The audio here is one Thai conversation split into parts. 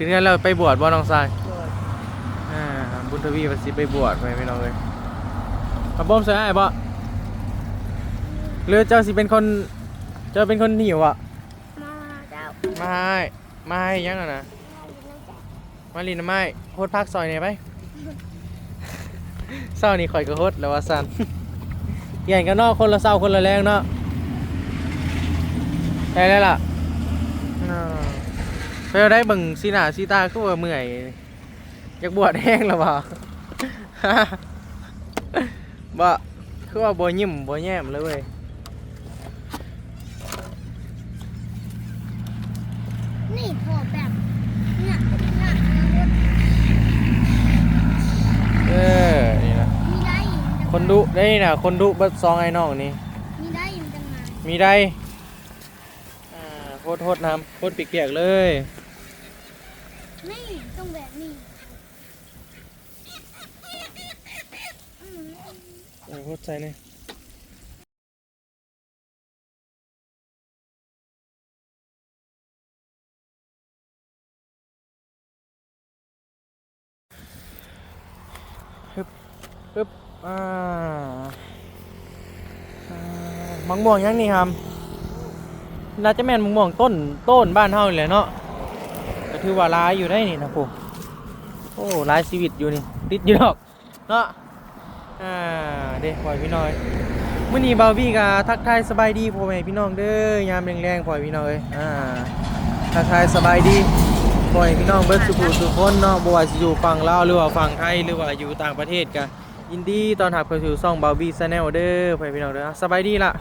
คืองั้นเราไปบวชบ่น้องทรายโดยอ่าบุญทวีประสิไปบวชไปพี่น้องเลยมาบ่มใส่ให้บ่หรือเจ้าสิเป็นคน เจ้าเป็นคนหิวอะมาเจ้ามาให้มาให้ยังอะนะมาลินน้ำไม้โคตรพักซอยเนี่ยไปเศร้านี่ข่อยก็โคตรแล้วว่าสันเปลี่ยนกันเนาะคนละเศร้าคนละแรงเนาะได้แล้วล่ะอ่า ไปเอาได้เบิ่งสีหน้าสีตาคือว่าเมื่อยอยากบวชแห้งแล้วบ่บ่คือว่าบ่ยิ้มบ่แย้มเลยเว้ยนี่พอแบบเนี่ยเนี่ยเออนี่นะมีได้คนดุได้นี่นะคนดุเบัดซองไอ้น้องนี่ มีได้มันจังมีได้อ่าโคตรโคตรน้ำโคตรเปียกเลย นี่ต้องแบบนี้โอ้โคตรใจเลยฮึบฮึบอ่ามังม่วงยังนี่ครับน่าจะแม่นมังม่วงต้นต้นบ้านเฮานี่แหละเนาะ ถือว่าหลายอยู่ได้นี่นะผมโอ้หลายชีวิตอยู่นี่ติดอยู่ดอกเนาะอ่าเด็กปล่อยพี่น้อยมื่อนี้บาวบี้ก็ทักทายสบายดีพ่อแม่พี่น้องเด้อยามแรงๆปล่อยพี่น้องเอ้ยอ่าทักทายสบายดีปล่อยพี่น้องเบิร์ดสุขุสุขคนเนาะบ่ว่าสิอยู่ฝั่งลาวหรือว่าฝั่งไทยหรือว่าอยู่ต่างประเทศก็ยินดีตอนรับเข้าสู่ช่องบาวบี้ชาแนลเด้อพ่อแม่พี่น้องเด้อสบายดีล่ะ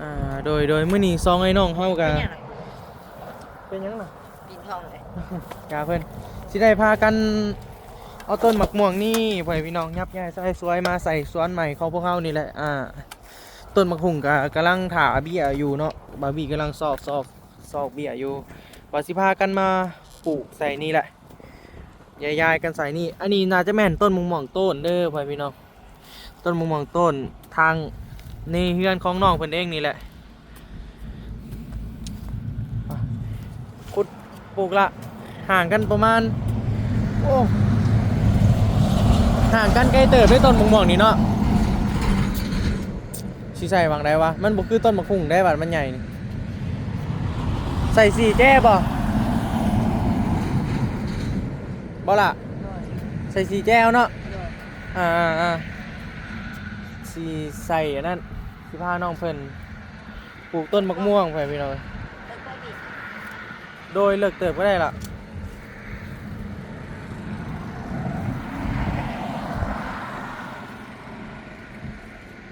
อ่าโดยโดยมื้อนี้ซองไอ้น้องเฮาก็เป็นยังน่ะ ปีนทองเลยกาเพื่อนสิได้พากันเอาต้นหมักม่วงนี่พ่อพี่น้องยับย้ายใส่สวยมาใส่สวนใหม่ของพวกเขานี่แหละอ่าต้นหมักหุ่งกกำลังถาเบี้ยอยู่เนาะบาร์บี้กำลังซอกซอกซอกเบี้ยอยู่ว่าสิพากันมาปลูกใส่นี่แหละยายๆกันใส่นี่อันนี้น่าจะแม่นต้นมะม่วงต้นเด้อพ่อพี่น้องต้นมะม่วงต้นทางนี่เฮือนของน้องเพิ่นเองนี่แหละอะขุด ปลูกละ ห่างกันประมาณ โอ้ ห่างกันใกล้เติบด้วยต้นมะม่วงนี่เนาะชิใส่วางได้วะ มันบ่คือต้นมะคุ่งได้บัดมันใหญ่นี่ใส่สีแจ้บ่บ่ล่ะ ใส่สีแจ้วเนาะ อ่าอ่าสีใส่อันนั้นสิพาน้องเพิ่นปลูกต้นมะม่วงไปพี่น้อง โดยเลิกเติบก็ได้ล่ะ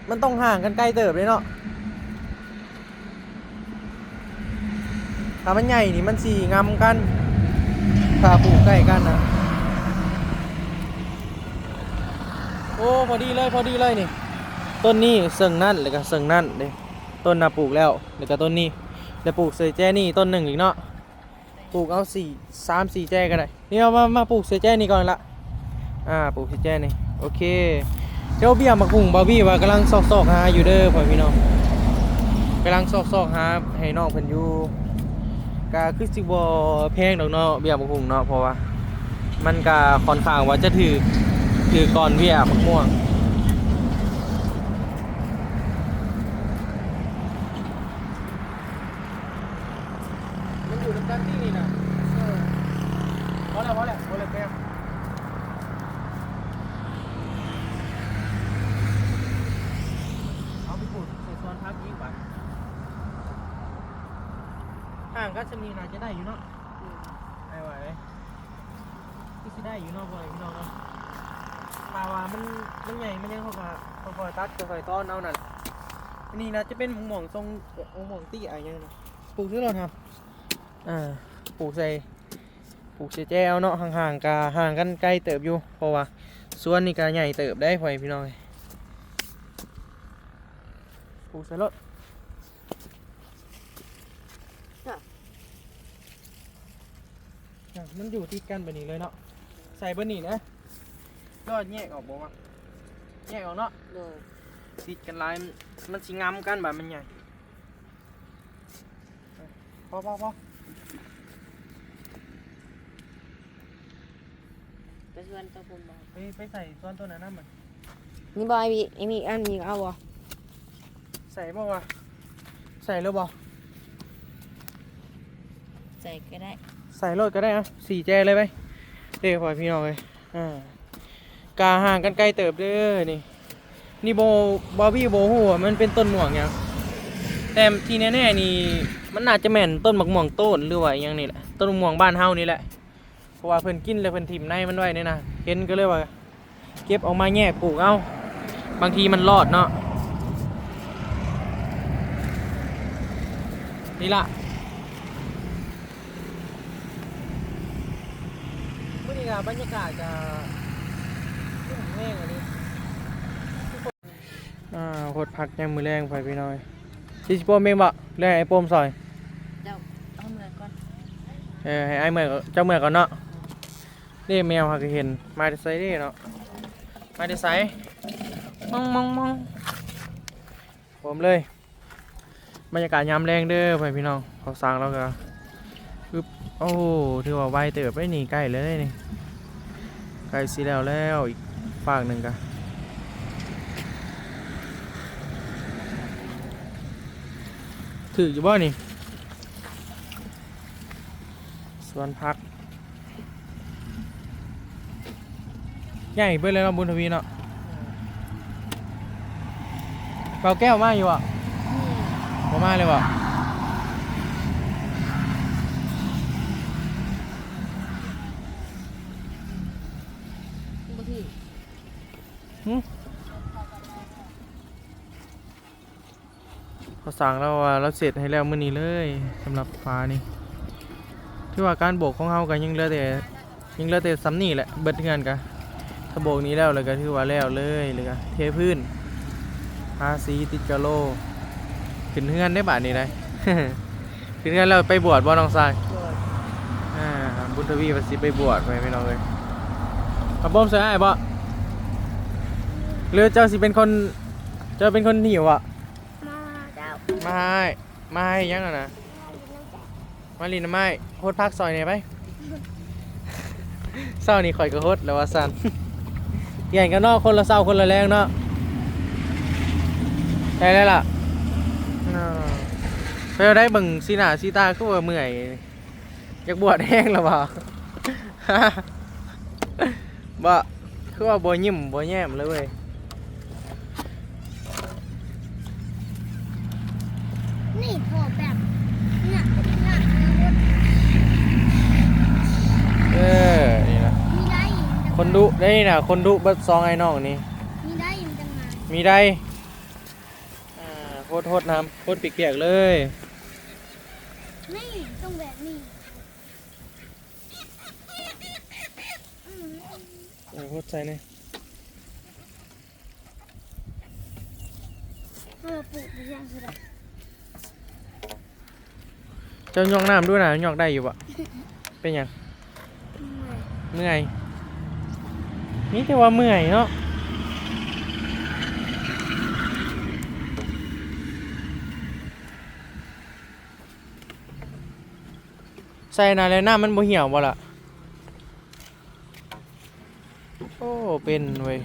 มันต้องห่างกันใกล้เติบเลยเนาะถ้ามันใหญ่นี่มันสีงำกันถ้าปลูกใกล้กันนะโอ้พอดีเลยพอดีเลยนี่ ต้นนี้เสิ่งนั่นแล้วก็เสิ่งนั่นเด้ต้นน่ะปลูกแล้วแล้วก็ต้นนี้แล้วปลูกเสยแจนี่ต้นหนึ่งอีกเนาะ ปลูกเอาสี่สามสี่แจ้ก็ได้นี่เอามามาปลูกเสยแจ้นี่ก่อนละอ่าปลูกเสยแจ้นี่โอเคเจ้าเบี้ยมาคุงบาร์บี้ว่ากำลังซอกซอกหาอยู่เด้อพ่อพี่น้องกำลังซอกซอกหาให้น้องเพิ่นอยู่ก็คือสิบ่แพงดอกเนาะเบี้ยมาคุงเนาะเพราะว่า มันก็ค่อนข้างว่าจะถือถือก่อนเบี้ยมะม่วง มันอยู่ตรงกลางที่นี่นะ โดย พอแล้วพอแล้วพอแล้วแป๊บเอาไปปลูกใส่ซอนพักยิงไปห่างก็จะมีน่าจะได้อยู่เนาะ อืม ได้ไหวที่สิได้ อยู่เนาะพ่อพี่น้องเนาะปลาว่ามันมันใหญ่มันยังเขาก็เขาคอยตัดเขาคอยต้อนเอานั่นอันนี้นะจะเป็นหม่วงทรงหม่วงตี้อะไรอย่างเงี้ยนะปลูกที่เราทำอ่าปลูกใส่ปลูกเสียแจ้วเนาะห่างๆกาห่างกันใกล้เติบอยู่เพราะว่าสวนนี่กาใหญ่เติบได้พ่อยพี่น้อยปลูกใส่รถอะมันอยู่ที่กันแบบนี้เลยเนาะ ใส่เบอร์นี่นะยอดแยกออกบอกว่าแยกออกเนาะโดยติดกันหลายมันมันสิงํกันแบบมันใหญ่พอพอพอไปชวนตัวผมบอกไปไปใส่ส่วนตัวนั้นน่ะมันนี่บอยมีไอ้มีอันมีเอาบ่ใส่บ่วะใส่แล้วบ่ใส่ก็ได้ ใส่รถก็ได้อะสี่แจเลยไป เด้อพ่อพี่น้องเลยอ่ากาห่างกันไกลเติบเด้อนี่ นี่โบบอพี่โบหัวมันเป็นต้นหม่วงยังแต่ที่แน่ๆนี่มันน่าจะแม่นต้นมะม่วงต้นหรือว่ายังนี่แหละต้นมะม่วงบ้านเฮานี่แหละเพราะว่าเพิ่นกินแล้วเพิ่นถิ่มในมันไว้เนี่ยนะเห็นก็เลยว่า เก็บออกมาแยกปลูกเอาบางทีมันรอดเนาะนี่ละมื่อนี้ ก็บรรยากาศจะขึ้นแห้งอันนี้อ่าโคตรพักยังมือแรงไปพี่น้อยชิชิโปมเองบ่เรื่องไอ้โปมซอยเจ้าเอาเมื่อก่อนเออให้ไอ้เมื่อก่อนเจ้าเมื่อก่อนเนาะนี่แมวหากเห็นมาได้ไซนี่เนาะมาได้ไซมองมองมองผมเลยบรรยากาศยามแรงเด้อไปพี่น้องเขาสั่งแล้วก็ปึ๊บโอ้ถือว่าไวเติบได้นี่ใกล้เลยนี่ ใกล้สิแล้วแล้วอีกฝากหนึ่งกะถืออยู่บ่นี่ สวนพัก ใหญ่เบิ่เลยเนาะบุญทวีเนาะเปาแก้วมาอยู่อะบ่มาเลยว่ะ บ่ถือ เขาสั่งแล้วว่าเราเสร็จให้แล้วมื้อนี้เลยสำหรับฟ้านี่ที่ว่าการโบกของเฮาก็ยังเหลือแต่ยังเหลือแต่ซ้ำนี่แหละเบิดเงินกะถ้าโบกนี้แล้วเลยก็ถือว่าแล้วเลยเลยก็เทพื้นทาสีติดกะโลขึ้นเฮือนได้บาทนี้ได้ขึ้นเฮือนแล้วไปบวชบ่น้องทรายอ่าบุญทวีประสิไปบวชไปไม่น้องเลยพระบอมเสียไอ้บ่ หรือเจ้าสิเป็นคน เจ้าเป็นคนหิวอะ มาเจ้ามาให้มาให้ยังอะนะมาลินน้ำไม้โคตรพักซอยเนี่ยไปเศร้านี่ข่อยก็โคตรแล้วว่าสันเกี่ยงกันเนาะคนละเศร้าคนละแรงเนาะได้แล้วล่ะอ่าไปเอาได้เบิ่งสีหน้าสีตาก็ว่าเมื่อยอยากบวชแห้งแล้วบ่บ่คือว่าบ่ยิ้มบ่แย้มเลยเว้ย นี่พอแบบเนี่ยเนี่ยเออนี่นะมีได้อีกคนดุได้นี่นะคนดุเบัดซองไอ้น้องนี่ มีได้อีกจังไงมีได้อ่าโคตรโทษน้ำโคตรเปียกๆเลย นี่ต้องแบบนี้อืมโอ้โคตรใส่เลยเออปลูกไปยังสุดอะเจ้าย่องน้ำด้วยนะย่องได้อยู่ปะเป็นยังเมื่อยนี่แต่ว่าเมื่อยเนาะใส่นาแล้วหน้ำมันบ่เหี่ยวบ่ล่ะโอ้เป็นเว้ย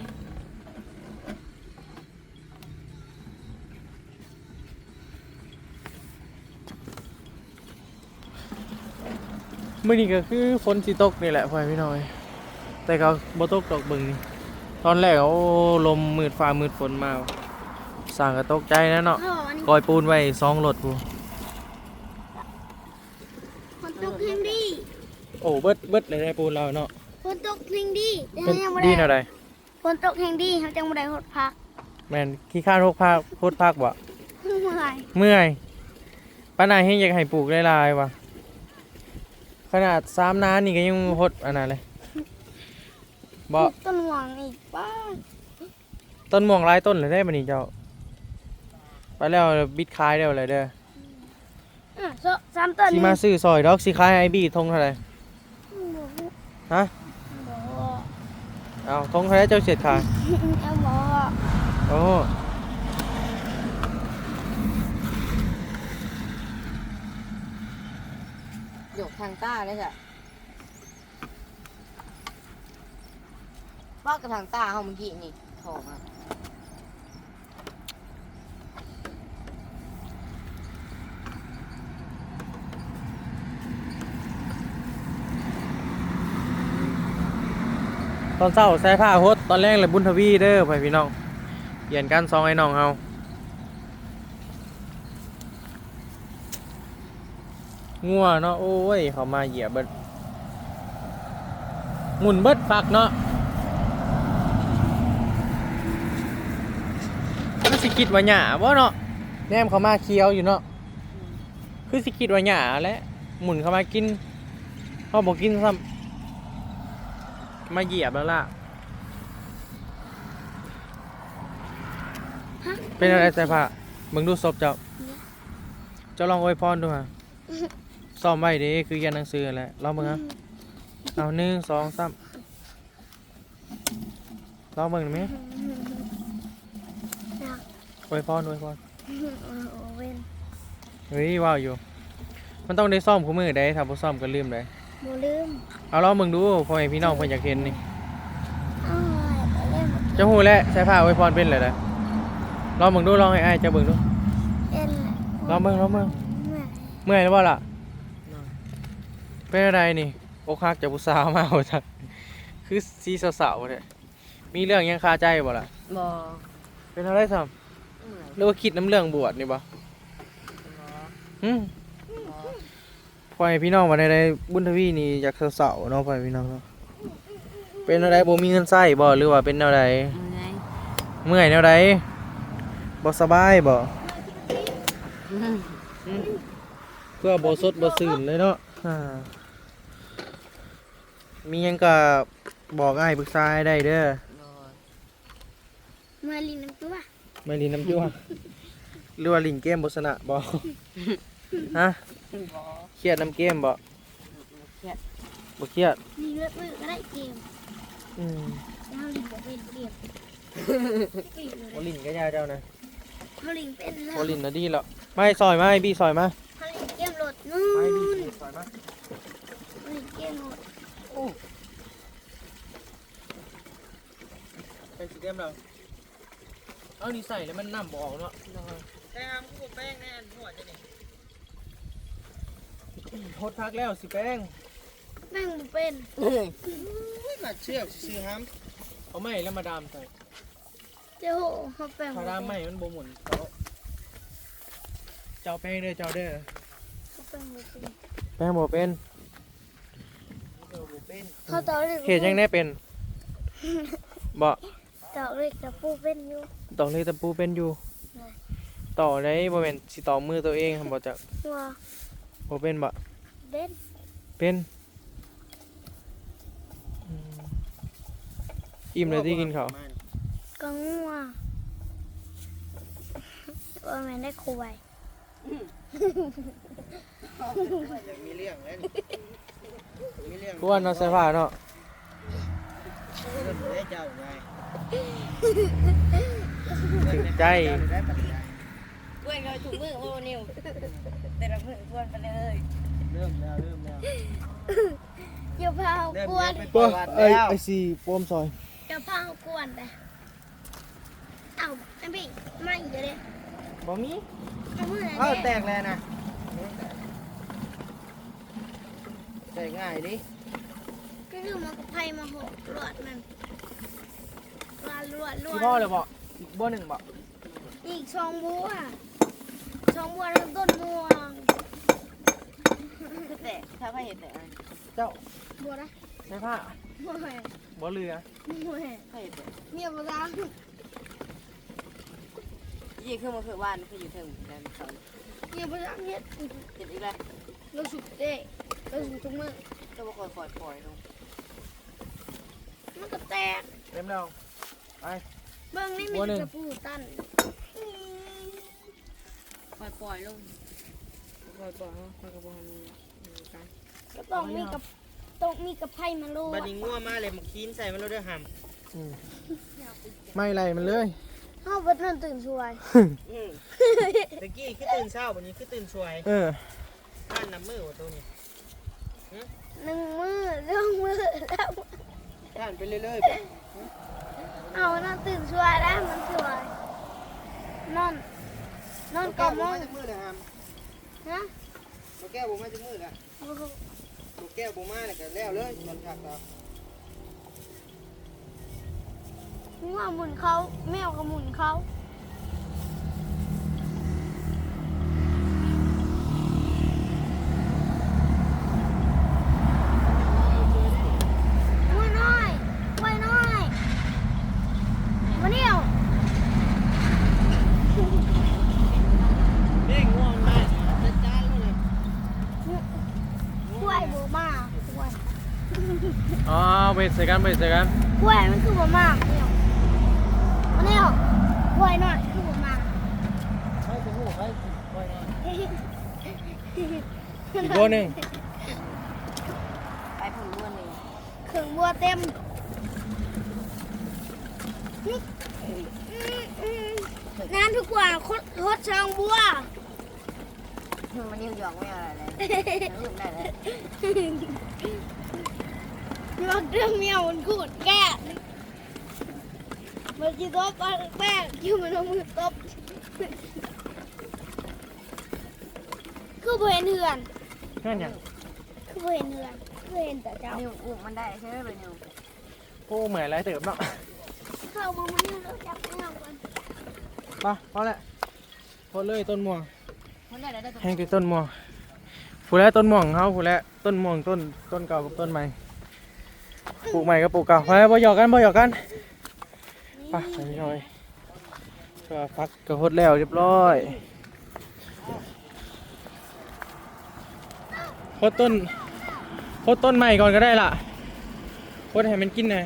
มื่อนี้ก็คือฝนสิตกนี่แหละพ่อพี่น้อย แต่ก็บ่ตกดอกเบิ่งนี่ตอนแรกโอ้ลมมืดฟ้ามืดฝนมาสั่งก็ตกใจนะเนาะพ่ออันนี้กอยปูนไว้สองรถพูคนตกเพลงดีโอ้เบิดเบิดเลยได้ปูนเราเนาะคนตกเพลงดีเป็นยังบ่ดีได้แนวใดคนตกเพลงดีเขาจังบ่ได้หดพักแม่นขี้ข้านพกภาคโคตรภาคบ่เมื่อยเมื่อยป้านายเฮงอยากให้ปลูกหลายๆว่ะ ขนาดสามนานี่ก็ยังหดอันนั้นเลยบ่ต้นหวางอีกป้าต้นม่วงหลายต้นเลยได้บัดนี้เจ้า ไปแล้วบิดขายแล้วเลยเด้ออะโซะสามต้นสิมาซื้อซอยดอกสิขายไอบีทงเท่าไหร่ฮะบอกเอาทงเท่าไหร่เจ้าเสียดขายเอาบอกโอ้ หยกทางต้าเลยจ้ะข้ากระถางตาเฮาเมื่อกี้นี่ทองอะตอนเช้าใส่ผ้าฮดตอนแรกเลยบุญทวีเด้อไปพี่น้องเปลี่ยนกันซองไอ้น้องเฮา งัวเนาะโอ้ย เขามาเหยียบเบิดหมุนเบิดฝักเนาะมันสิคิดว่าหญ้าบ่เนาะแนมเขามาเคี้ยวอยู่เนาะคือสิคิดว่าหญ้าแหละหมุนเข้ามากินเขาบอกกินซ้ำมาเหยียบแล้วล่ะฮะเป็นอะไรใส่ผ้ามึงดูศพเจ้า เจ้าลองอวยพรดูฮะ ซ้อมไว้เดิคือเรียนหนังสือแหละลองมึงฮะเอาหนึ่งสองสามลองมึงหน่อยไหมอยากอวยพรอวยพรเออโอเว่นเฮ้ยว้าวอยู่ มันต้องได้ซ่อมคู่มือได้ถ้าบ่ซ่อมก็ลืมเลยโมลืมเอาลองมึงดูพ่อแม่พี่น้องเพิ่นอยากเห็นนี่อ้าวไปเล่นเจ้าฮู้แล้วใช้ผ้าอวยพรเป็นเลยนะลองมึงดูลองให้อ้ายเจ้าเบิ่งดูเล่นลองเบิ่งลองเบิ่ง เมื่อย เมื่อยแล้วบ่ล่ะ เป็นอะไรนี่อกหักจากผู้สาวมาบ่จักคือซีสาวๆเนี่ยมีเรื่องยังคาใจบ่ล่ะบ่เป็นอะไรซ้ำหรือว่าคิดน้ำเรื่องบวชนี่บ่หึพ่อให้พี่น้องมาได้บุญทวีนี่อยากสาวๆเนาะพ่อให้พี่น้องเนาะเป็นอะไรบ่มีเงินใช้บ่หรือว่าเป็นแนวใดไงเมื่อยแนวใดบ่สบายบ่เพื่อบ่สดบ่ซื่นเลยเนาะอ่า มีหยังก็บอกอ้ายปรึกษาให้ได้เด้อเมื่อลินน้ำตัวไม่ลีน้ำจั่วหรือว่าลิงเกมบสนะบอฮะบ่เครียดน้ำเกมบ่เครียดบ่เครียดมีเลือดมือก็ได้เกมอืมแล้วลินบอกเป็นเกมเกมเลบ่ยลินก็ยาเจ้านะเขาลินเป็นแล้วบ่ลินนะดีแล้วไม่ซอยมาไอ้บี้ซอยมาเขาลินเกมโหลดนู่ไม่บี้นซอยมา เขาลินเกมโหลด เป็นสีเกมเราเอานี่ใส่แล้วมันน้ำบ่ออกเนาะแต่หามกูแป้งแน่นหัวจะนี่โพดพักแล้วสิแป้งแม่งบ่เป็นมาเชือกซื้อหามเอาไม้แล้วมาดามใส่เจ้าโหเขาแปลงถ้าดามไม้มันบ่หมุนเขาเจ้าแป้งเด้อเจ้าเด้อ เขาแปลงบ่เป็นแป้งบ่เป็น เขาต่อเลยเขตยังได้เป็นบ่ต่อเลยจะปูเป็นอยู่ ต่อเลยตะปูเป็นอยู่ได้ต่อได้บ่แม่นสิต่อมือตัวเองหั่นบ่จักตัวบ่เป็นบ่เด่นเป็นอืมอิ่มเลยที่กินข้าวก็งัวว่าแม่นได้คุย มีเรื่องแล้วนี่มีเรื่อง กูว่าเนาะใส่ผ้าเนาะเรื่องได้เจ้าไงถึกใจเจ้าได้ปฏิญาณเพื่อนเขาถุงมือโอ้นิวแต่ละมือทวนไปเลยเริ่มแล้วเริ่มแล้วอย่าพาเริ่มกวนเป็นปบ่ระวัติไอ้แล้วไอ้สีโปมซอยอย่าพากวนไปเอาไอ้พี่ไม่เดี๋ยวเด้บ่มีเอามือไหนเอ้าแตเด้กแล้วนะ แตกง่ายดิก็คือมันก็ไพ่มาหกลวดมันลวดลวดลวพี่ดพ่อเลยบ่อีกบ่หนึ่งบ่อีกช่องบัวช่องบัวทั้งต้นม่วงคือแต่ถ้าไม่เห็นแต่เจ้าบัวนะใส่ผ้าบัวแหวนบ่เรือบัวแหวนถ้าเห็นแต่เมียบัวดังยี่คือมาคือบ้านคืออยู่เทิงแดนเขาเมียบัวดังเฮ็ดเห็นอีกแล้วเราสุดเด้ เราสุดทุกมือก็บ่ค่อยปล่อยปล่อยลงมันก็แตกเต็มแล้วเบิ่งนี่มีบัวหนึ่งกระปูตันปล่อยปล่อยลงปล่อยปล่อยปล่อยกระบอกกันก็ต้องมีกับต้องมีกับไพ่มาลูบัดนี้งัวมาเลยมาคีนใส่มันแล้วเด้อหอืมไม่ไรมันเลยเฮาบ่ทันตื่นสวยอืมำตะกี้คือตื่นเช้าวันนี้คือตื่นสวยเออท่านน้ำมือว่าตัวนี้ หนึ่งมือเรื่องมือแล้วท่านไปเรื่อยๆไปเอานอนตื่นช่วยได้มันสวยนอนนอนก้กับมองมาจากมือเลยครับนะตัวแก้วผมมาจากมือละตัวแก้วผมมาเนี่ยก็แล้วเลยตอนชักเรางัวหมุนเขาแมวก็หมุนเขางัวน้อยงัวน้อยมาเนี่ยว เด้งง่วงมาจัดจานเลย กล้วยบัวมากกล้วย อ๋อเวทใส่กันเวทใส่กันกล้วยมันคือบัวมากเนี่ยมาเนี่ยวกล้วยน้อยคือบัวมากไปจะหูไปไปนะอีกตัวหนึ่งไปผุนล้วนเลยขึงบัวเต็มน้ำทุกกว่าโคตรโคตรช่างบัวมันยังหยอกไม่อะไรเลยลืมได้เลย รถเรื่องเมียวมันกูดแก่มันจีตบปากแป้งอยู่มันเอามือตบคือบ่เห็นเหือนเพื่อนหยังคือบ่เห็นเหือนคือเห็นแต่เจ้านิวอุ้มมันได้ใช่ไหมเป็นนิวโอ้เหมือนไรเติบเนาะเข้ามามันนี่เราจับเงากันไปพอแล้วพอเลยต้นม่วงมันได้ได้ตัวแห้งติดต้นม่วงผู้แล้วต้นม่วงเขาผู้แล้วต้นม่วงต้นต้นเก่ากับต้นใหม่ ปลูกใหม่กับปลูกเก่าไปบ่หยอกกันบ่หยอกกันไปไปพี่น้อยก็พักกระหดแล้วเรียบร้อยโคดต้นโคดต้นใหม่ก่อนก็ได้ล่ะโคดให้มันกินหน่อย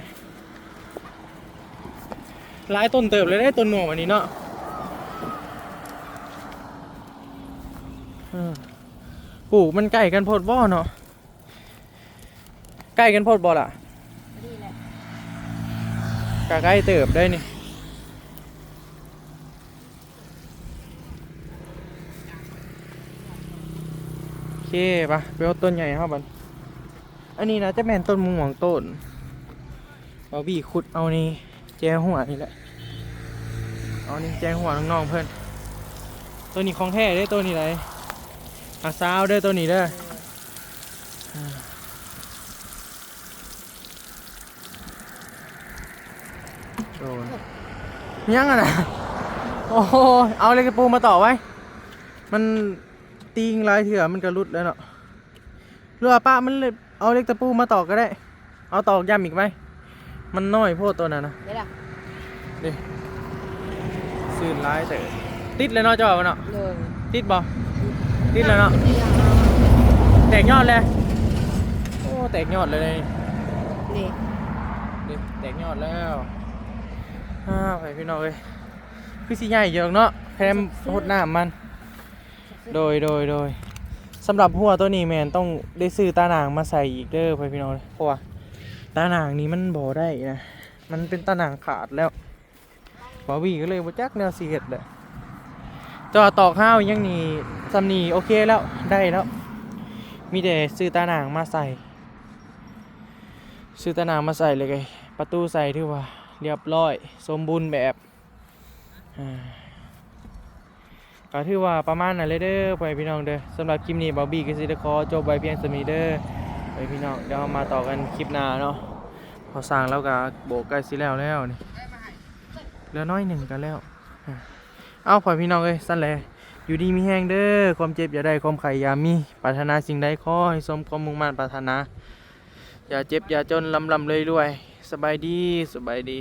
หลายต้นเติบเลยได้ต้นม่วงวันนี้เนาะปลูกมันใกล้กันโพดบ่อเนาะใกล้กันโพดบ่ล่ะดีแหละ กะใกล้เติบได้นี่โอเคปะไปเอาต้นใหญ่เข้าบันอันนี้นะจะแม่นต้นม่วงต้นเอาบีขุดเอานี่แจหัวนี่แหละเอานี่แจหัวน้องๆเพื่อนตัวนี้ของแท้ได้ตัวนี้ไรอาซาวเด้ตัวนี้เด้อ อ้ยยังอะนะโอ้โหเอาเหล็กตะปูมาต่อไว้ มันตีงหลายเถื่อมันก็รุดแล้วเนาะเรือว่าป้ามันเลยเอาเหล็กตะปูมาต่อก็ได้ เอาตอกย้ำอีกไหม มันน้อยโพดตัวนั้นนะเดี๋ยวละดิสื่นร้ายแต่ติดเลยเนาะจอมันเนาะเลยติดบ่ติดเลยเนาะ แตกยอดเลย โอ้ แตกยอดเลยนี่นี่ดิแตกยอดแล้ว อ้าวไปพี่น้องเอ้ยคือสิใหญ่เยอะเนาะแคมหน้ำมัน โดยโดยโดยสำหรับหัวตัวนี้แมนต้องได้ซื้อตาหนางมาใส่อีกเด้อไปพี่น้องเลยเพราะว่าตาหนางนี้มันบ่ได้นะมันเป็นตาหนางขาดแล้วบอวี่ก็เลยบ่จักแนวสีเห็ดเลยจอตอกข้าวยังนี่ซำนีโอเคแล้วได้แล้ว มีแต่ซื้อตาหนางมาใส่ ซื้อตาหนางมาใส่เลยไงประตูใส่ที่ว่า เรียบร้อย สมบูรณ์แบบอ่าก็ถือว่าประมาณนั้นเลยเด้อไปพี่น้องเด้อสำหรับคลิปนี้บอบบี้ก็สิได้ขอจบไว้เพียงสมีเด้อไปพี่น้องเดี๋ยวมาต่อกันคลิปหน้าเนาะพอสร้างแล้วก็โบกใกล้สิแล้วแล้วนี่เหลือน้อยหนึ่งกันแล้วเอาพอพี่น้องเอ้ยสั้นแลอยู่ดีมีแห้งเด้อความเจ็บอย่าได้ความไข่อย่ามีปรารถนาสิ่งใดขอให้สมความมุ่งมั่นปรารถนา อย่าเจ็บอย่าจนลำลำเลยรวย สบายดีสบายดี